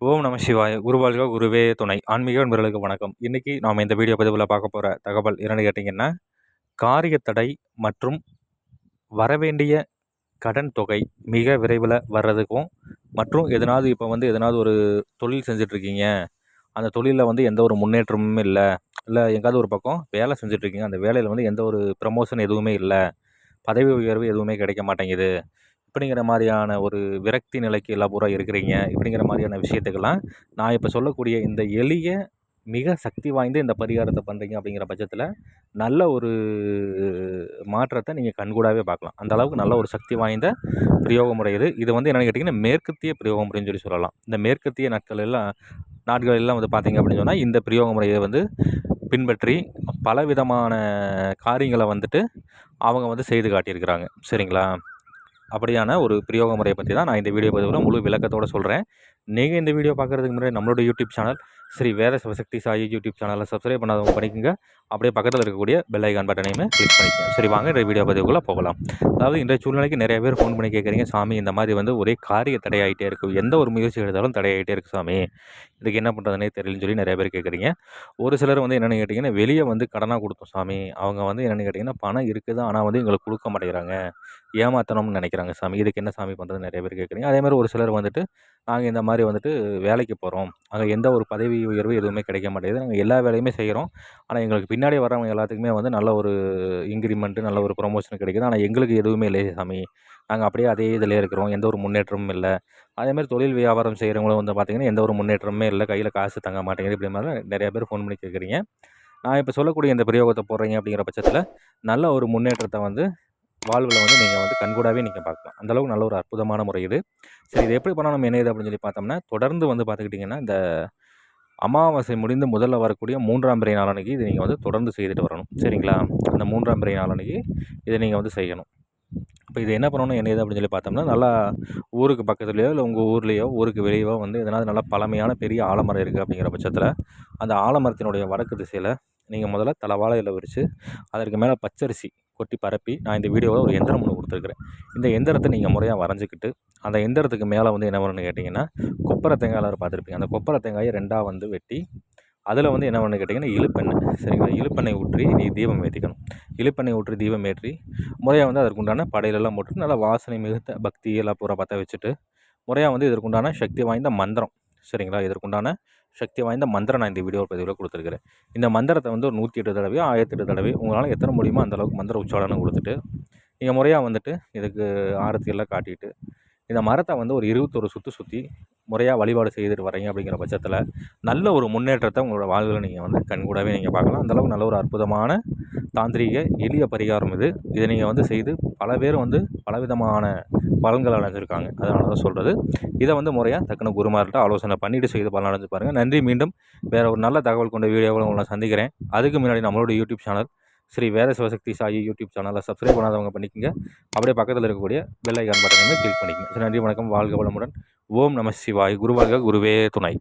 ஓம் நம சிவாய். குருவாழ்க குருவே துணை. ஆன்மீக நண்பர்களுக்கு வணக்கம். இன்றைக்கி நாம் இந்த வீடியோ பதிவில் பார்க்க போகிற தகவல் என்னென்னு கேட்டிங்கன்னா காரிய தடை மற்றும் வரவேண்டிய கடன் தொகை மிக விரைவில் வர்றதுக்கும் மற்றும் எதனாவது இப்போ வந்து எதனாவது ஒரு தொழில் செஞ்சிட்ருக்கீங்க அந்த தொழிலில் வந்து எந்த ஒரு முன்னேற்றமும் இல்லை இல்லை எங்காவது ஒரு பக்கம் வேலை செஞ்சிட்ருக்கீங்க அந்த வேலையில் வந்து எந்த ஒரு ப்ரமோஷன் எதுவுமே இல்லை பதவி உயர்வு எதுவுமே கிடைக்க மாட்டேங்குது இப்படிங்கிற மாதிரியான ஒரு விரக்தி நிலைக்கு எல்லாம் பூரா இருக்கிறீங்க. இப்படிங்கிற மாதிரியான விஷயத்துக்கெல்லாம் நான் இப்போ சொல்லக்கூடிய இந்த எளிய மிக சக்தி வாய்ந்த இந்த பரிகாரத்தை பண்ணுறீங்க அப்படிங்கிற பட்சத்தில் நல்ல ஒரு மாற்றத்தை நீங்கள் கண்கூடாகவே பார்க்கலாம். அந்த அளவுக்கு நல்ல ஒரு சக்தி வாய்ந்த பிரயோக முறை இது இது வந்து என்னென்னு கேட்டிங்கன்னா மேற்கத்திய பிரயோக முறைன்னு சொல்லி சொல்லலாம். இந்த மேற்கத்திய நாட்கள் எல்லாம் நாட்கள் எல்லாம் வந்து பார்த்திங்க அப்படின்னு சொன்னால் இந்த பிரயோக முறையை வந்து பின்பற்றி பல விதமான காரியங்களை வந்துட்டு அவங்க வந்து செய்து காட்டியிருக்கிறாங்க. சரிங்களா? அப்படியான ஒரு பிரயோக முறையை பற்றி தான் நான் இந்த வீடியோ பதிவில் முழு விளக்கத்தோடு சொல்கிறேன் நீங்கள் இந்த வீடியோ பார்க்குறதுக்கு முன்னாடி நம்மளோட YouTube channel Sri Veda Sivashakti Sai YouTube சேனலை சப்ஸ்கிரைப் பண்ணாதவங்க பண்ணிக்கோங்க. அப்படியே பக்கத்தில் இருக்கக்கூடிய பெல் ஐகான் பட்டனையுமே கிளிக் பண்ணிக்கோங்க. சரி வாங்க இந்த வீடியோ பதிவுக்குள்ளே போகலாம். அதாவது இன்றைய சூழ்நிலைக்கு நிறைய பேர் ஃபோன் பண்ணி கேட்குறீங்க சாமி இந்த மாதிரி வந்து ஒரே காரிய தடையாகிட்டே இருக்குது எந்த ஒரு முயற்சி எடுத்தாலும் தடையாகிட்டே இருக்குது சாமி. இதுக்கு என்ன பண்ணுறதுனே தெரியலன்னு சொல்லி நிறைய பேர் கேட்குறீங்க ஒரு சிலர் வந்து என்னென்னு கேட்டிங்கன்னா வெளியே வந்து கடனாக கொடுத்தோம் சாமி. அவங்க வந்து என்னென்னு கேட்டிங்கன்னா பணம் இருக்குது ஆனால் வந்து எங்களுக்கு கொடுக்க மாட்டேங்கிறாங்க. ஏமாற்றணும்னு நினைக்கிறாங்க சாமி. இதுக்கு என்ன சாமி பண்ணுறது நிறைய பேர் கேட்குறீங்க அதே மாதிரி ஒரு சிலர் வந்துட்டு நாங்கள் இந்த மாதிரி வந்துட்டு வேலைக்கு போகிறோம் அங்கே எந்த ஒரு பதவி உயர்வு எதுவுமே கிடைக்க மாட்டேங்குது. நாங்கள் எல்லா வேலையுமே செய்கிறோம் ஆனால் எங்களுக்கு பின்னாடி வரவங்க எல்லாத்துக்குமே வந்து நல்ல ஒரு இன்க்ரிமெண்ட்டு நல்ல ஒரு ப்ரொமோஷன் கிடைக்குது. ஆனால் எங்களுக்கு எதுவுமே இல்லையே சாமி. நாங்கள் அப்படியே அதே இதில் இருக்கிறோம். எந்த ஒரு முன்னேற்றமும் இல்லை. அதேமாதிரி தொழில் வியாபாரம் செய்கிறவங்களும் வந்து பார்த்திங்கன்னா எந்த ஒரு முன்னேற்றமுமே இல்லை. கையில் காசு தங்க மாட்டேங்குது. இப்படி மாதிரி நிறையா பேர் ஃபோன் பண்ணி கேட்குறீங்க நான் இப்போ சொல்லக்கூடிய இந்த பிரயோகத்தை போடுறீங்க அப்படிங்கிற பட்சத்தில் நல்ல ஒரு முன்னேற்றத்தை வந்து வாழ்வில் வந்து நீங்கள் வந்து கண்கூடாகவே நீங்கள் பார்க்கலாம். அந்தளவுக்கு நல்ல ஒரு அற்புதமான முறை இது. சரி இது எப்படி பண்ணணும் என்ன இது அப்படின்னு சொல்லி பார்த்தோம்னா தொடர்ந்து வந்து பார்த்துக்கிட்டிங்கன்னா இந்த அமாவாசை முடிந்து முதல்ல வரக்கூடிய மூன்றாம் பிறை நாளனைக்கு இதை நீங்கள் வந்து தொடர்ந்து செய்துட்டு வரணும். சரிங்களா? அந்த மூன்றாம் பிறை நாளன்னைக்கு இதை நீங்கள் வந்து செய்யணும். இப்போ இது என்ன பண்ணணும் என்ன இது அப்படின்னு சொல்லி பார்த்தோம்னா நல்லா ஊருக்கு பக்கத்துலேயோ இல்லை உங்கள் ஊர்லேயோ ஊருக்கு வெளியவோ வந்து எதனால் நல்லா பழமையான பெரிய ஆலமரம் இருக்குது அப்படிங்கிற பட்சத்தில் அந்த ஆலமரத்தினுடைய வடக்கு திசையில் நீங்கள் முதல்ல தலைவாழையில் விரித்து அதற்கு மேலே பச்சரிசி கொட்டி பரப்பி நான் இந்த வீடியோவில் ஒரு எந்திரம் ஒன்று கொடுத்துருக்குறேன். இந்த எந்திரத்தை நீங்கள் முறையாக வரைஞ்சிக்கிட்டு அந்த எந்திரத்துக்கு மேலே வந்து என்ன பண்ணணும்னு கேட்டிங்கன்னா கொப்பரை தேங்காயில் பார்த்துருப்பீங்க. அந்த கொப்பரை தேங்காயை ரெண்டாக வந்து வெட்டி அதில் வந்து என்ன பண்ணு கேட்டிங்கன்னா இழுப்பெண்ணெய் சரிங்களா? இழுப்பெண்ணெய் ஊற்றி நீ தீபம் ஏற்றிக்கணும். இழுப்பெண்ணெய் ஊற்றி தீபம் ஏற்றி முறையாக வந்து அதற்குண்டான படையிலெல்லாம் போட்டு நல்லா வாசனை மிகுத்த பக்தி எல்லாம் பூரா பற்ற வச்சுட்டு முறையாக வந்து இதற்குண்டான சக்தி வாய்ந்த மந்திரம் சரிங்களா? இதற்குண்டான சக்தி வாய்ந்த மந்திரம் நான் இந்த வீடியோ பதிவில் கொடுத்துருக்குறேன். இந்த மந்திரத்தை வந்து ஒரு நூற்றி எட்டு தடவையோ ஆயிரத்தி எட்டு தடவை உங்களால் எத்தனை முடியுமோ அந்தளவுக்கு மந்திர உச்சாரணம் கொடுத்துட்டு நீங்கள் முறையாக வந்துட்டு இதுக்கு ஆரத்தி எல்லாம் காட்டிட்டு இந்த மரத்தை வந்து ஒரு இருபத்தொரு சுற்று சுற்றி முறையாக வழிபாடு செய்துட்டு வரீங்க அப்படிங்கிற பட்சத்தில் நல்ல ஒரு முன்னேற்றத்தை உங்களோட வாழ்வில் நீங்கள் வந்து கண்கூடாவே நீங்கள் பார்க்கலாம். அந்தளவுக்கு நல்ல ஒரு அற்புதமான தாந்திரிக எளிய பரிகாரம் இது. இதை நீங்கள் வந்து செய்து பல பேர் வந்து பலவிதமான பலன்கள் அடைஞ்சிருக்காங்க. அதனால தான் சொல்கிறது இதை வந்து முறையாக தக்கன குருமார்கிட்ட ஆலோசனை பண்ணிவிட்டு செய்து பலன் அடைஞ்சு பாருங்கள் நன்றி. மீண்டும் வேறு ஒரு நல்ல தகவல் கொண்ட வீடியோவில் உங்களை சந்திக்கிறேன். அதுக்கு முன்னாடி நம்மளோட YouTube channel Sri Veda Sivashakti Sai YouTube சேனலை சப்ஸ்கிரைப் பண்ணாதவங்க பண்ணிக்கோங்க. அப்படியே பக்கத்தில் இருக்கக்கூடிய பெல் ஐக்கான் பட்டனையுமே கிளிக் பண்ணிக்கோங்க. நன்றி வணக்கம். வாழ்க வளமுடன். ஓம் நம சிவாய். குருவாக குருவே துணை.